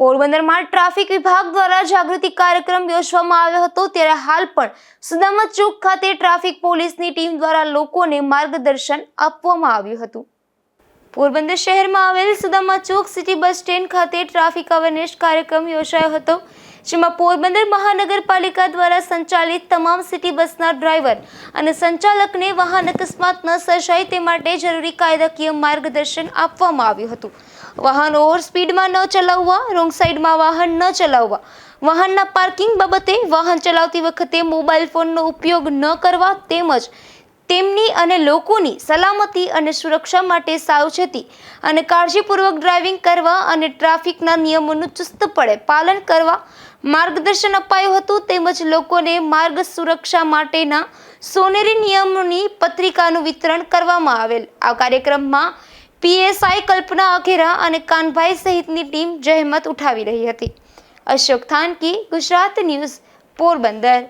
પોરબંદરમાં ટ્રાફિક વિભાગ દ્વારા જાગૃતિ કાર્યક્રમ યોજવામાં આવ્યો હતો. ત્યારે હાલ પણ સુદામા ચોક ખાતે ટ્રાફિક પોલીસની ટીમ દ્વારા લોકોને માર્ગદર્શન આપવામાં આવ્યું હતું. પોરબંદર શહેરમાં આવેલ Sudama Chowk city bus stand ખાતે ટ્રાફિક અવેરનેસ કાર્યક્રમ યોજાયો હતો, જેમાં પોરબંદર મહાનગરપાલિકા દ્વારા સંચાલિત તમામ સિટી બસના ડ્રાઈવર અને સંચાલકને વાહન અકસ્માત ન સર્જાય તે માટે જરૂરી કાયદાકીય માર્ગદર્શન આપવામાં આવ્યું હતું. વાહન ઓવર સ્પીડમાં ન ચલાવવા, રોંગ સાઈડમાં વાહન ન ચલાવવા. વાહનના પાર્કિંગ બાબતે વાહન ચલાવતી વખતે મોબાઈલ ફોનનો ઉપયોગ ન કરવા તેમજ તેમની અને લોકોની સલામતી અને સુરક્ષા માટે સાવચેતી અને કાળજીપૂર્વક ડ્રાઇવિંગ કરવા અને ટ્રાફિકના નિયમોનું ચુસ્તપણે પાલન કરવા માર્ગદર્શન અપાયું હતું તેમજ લોકોને માર્ગ સુરક્ષા માટેના સોનેરી નિયમોની પત્રિકાનું વિતરણ કરવામાં આવેલ. આ કાર્યક્રમમાં પીએસઆઈ કલ્પના અખેરા અને કાનભાઈ સહિતની ટીમ જહેમત ઉઠાવી રહી હતી. અશોક થાનકી, ગુજરાત ન્યૂઝ, પોરબંદર.